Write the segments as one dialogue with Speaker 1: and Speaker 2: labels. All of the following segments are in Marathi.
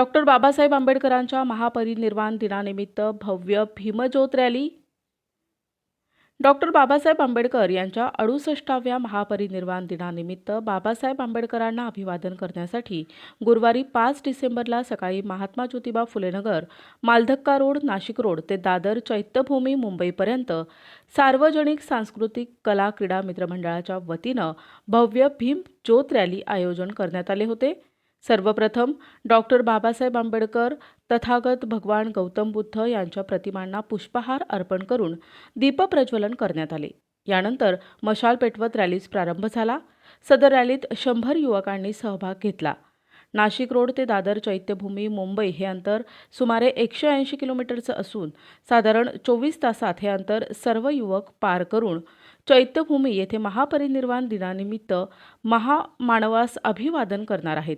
Speaker 1: डॉक्टर बाबासाहेब आंबेडकरांच्या महापरिनिर्वाण दिनानिमित्त भव्य भीमज्योत रॅली. डॉक्टर बाबासाहेब आंबेडकर यांच्या अडुसष्टाव्या महापरिनिर्वाण दिनानिमित्त बाबासाहेब आंबेडकरांना अभिवादन करण्यासाठी गुरुवारी पाच डिसेंबरला सकाळी महात्मा ज्योतिबा फुलेनगर मालधक्का रोड नाशिक रोड ते दादर चैत्यभूमी मुंबईपर्यंत सार्वजनिक सांस्कृतिक कला क्रीडा मित्रमंडळाच्या वतीनं भव्य भीम ज्योत रॅली आयोजन करण्यात आले होते. सर्वप्रथम डॉक्टर बाबासाहेब आंबेडकर तथागत भगवान गौतम बुद्ध यांच्या प्रतिमांना पुष्पहार अर्पण करून दीपप्रज्वलन करण्यात आले. यानंतर मशाल पेटवत रॅलीस प्रारंभ झाला. सदर रॅलीत शंभर युवकांनी सहभाग घेतला. नाशिक रोड ते दादर चैत्यभूमी मुंबई हे अंतर सुमारे एकशे ऐंशी किलोमीटरचं असून साधारण चोवीस तासात हे अंतर सर्व युवक पार करून चैत्यभूमी येथे महापरिनिर्वाण दिनानिमित्त महामानवास अभिवादन करणार आहेत.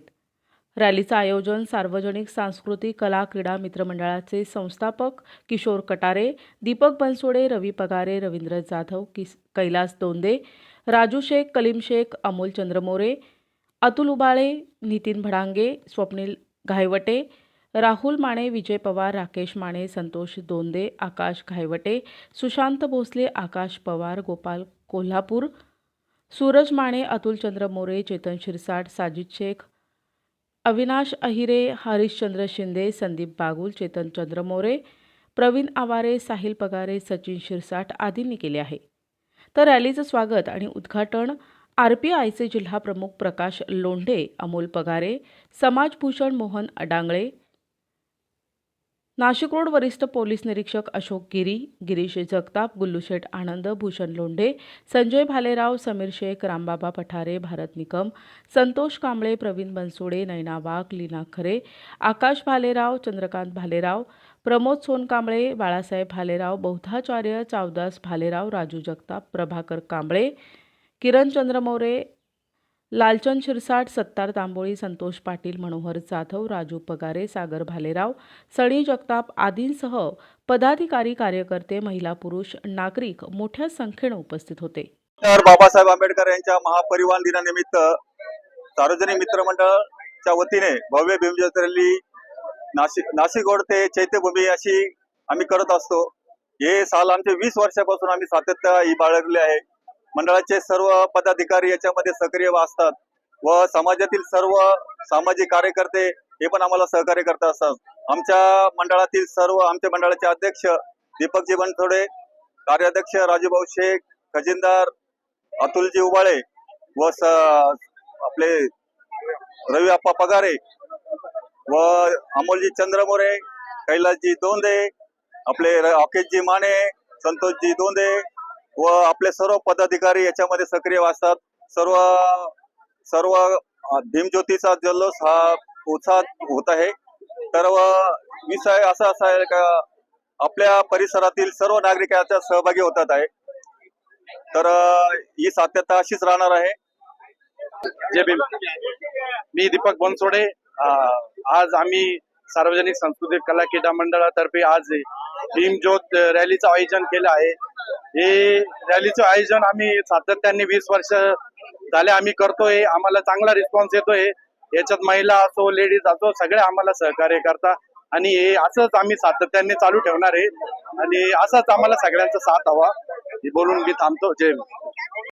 Speaker 1: रॅलीचं आयोजन सार्वजनिक सांस्कृतिक कला क्रीडा मित्रमंडळाचे संस्थापक किशोर कटारे दीपक बनसोडे रवी पगारे रवींद्र जाधव किस कैलास दोंदे राजू शेख कलीम शेख अमोल चंद्रमोरे अतुल उबाळे नितीन भडांगे स्वप्नील घायवटे राहुल माने विजय पवार राकेश माने संतोष दोंदे आकाश घायवटे सुशांत भोसले आकाश पवार गोपाल कोल्हापूर सूरज माने अतुल चंद्र मोरे चेतन शिरसाट साजिद शेख अविनाश अहिरे हरिश्चंद्र शिंदे संदीप बागुल चेतन चंद्र मोरे प्रवीण आवारे साहिल पगारे सचिन शिरसाट आदींनी केले आहे. तर रॅलीचं स्वागत आणि उद्घाटन आर पी आयचे जिल्हा प्रमुख प्रकाश लोंढे अमोल पगारे समाजभूषण मोहन अडांगळे नाशिक रोड वरिष्ठ पोलीस निरीक्षक अशोक गिरी गिरीश जगताप गुल्लूशेठ आनंद भूषण लोंढे संजय भालेराव समीर शेख रामबाबा पठारे भारत निकम संतोष कांबळे प्रवीण बनसोडे नैना वाघ लीना खरे आकाश भालेराव चंद्रकांत भालेराव प्रमोद सोनकांबळे बाळासाहेब भालेराव बौद्धाचार्य चावदास भालेराव राजू जगताप प्रभाकर कांबळे किरण चंद्रमोरे लालचंद शिरसाट सत्तार तांबोळी संतोष पाटील मनोहर जाधव राजू पगारे सागर भालेराव सणी जगताप आदींसह पदाधिकारी कार्यकर्ते महिला पुरुष नागरिक मोठ्या संख्येनं उपस्थित होते.
Speaker 2: तर बाबासाहेब आंबेडकर यांच्या महापरिवार दिनानिमित्त सार्वजनिक मित्रमंडळाच्या वतीने भव्य भीमज्योत नाशिक नाशिक ते चैत्यभूमी अशी आम्ही करत असतो. हे साल आमचे वीस वर्षापासून आम्ही सातत्य ही बाळगले आहे. मंडळाचे सर्व पदाधिकारी याच्यामध्ये सक्रिय असतात व समाजातील सर्व सामाजिक कार्यकर्ते हे पण आम्हाला सहकार्य करत असतात. आमच्या मंडळातील सर्व आमच्या मंडळाचे अध्यक्ष दीपकजी बनथोडे कार्याध्यक्ष राजूभाऊ शेख खजिनदार अतुलजी उबाळे व स आपले रवी आप्पा पगारे व अमोलजी चंद्रमोरे कैलासजी दोंदे आपले र- राकेशजी माने संतोषजी दोंदे व आपले सर्व पदाधिकारी याच्यामध्ये सक्रिय असतात सर्व सर्व भीमज्योतीचा जल्लोष हा उत्साहात होत आहे. तर विषय असा असा आहे का आपल्या परिसरातील सर्व नागरिकांच्या सहभागी होतात आहे. तर ही सात्यता अशीच राहणार आहे.
Speaker 3: जय भीम. मी दीपक बनसोडे. आज आम्ही सार्वजनिक सांस्कृतिक कला क्रीडा मंडळातर्फे आज भीमज्योत रॅलीचं आयोजन केलं आहे. हे रॅलीचं आयोजन आम्ही सातत्याने वीस वर्ष झाले आम्ही करतोय. आम्हाला चांगला रिस्पॉन्स येतोय. याच्यात महिला असो लेडीज असो सगळे आम्हाला सहकार्य करतात. आणि हे असंच आम्ही सातत्याने चालू ठेवणार आहे. आणि असंच आम्हाला सगळ्यांचा साथ हवा. हे बोलून मी थांबतो. जय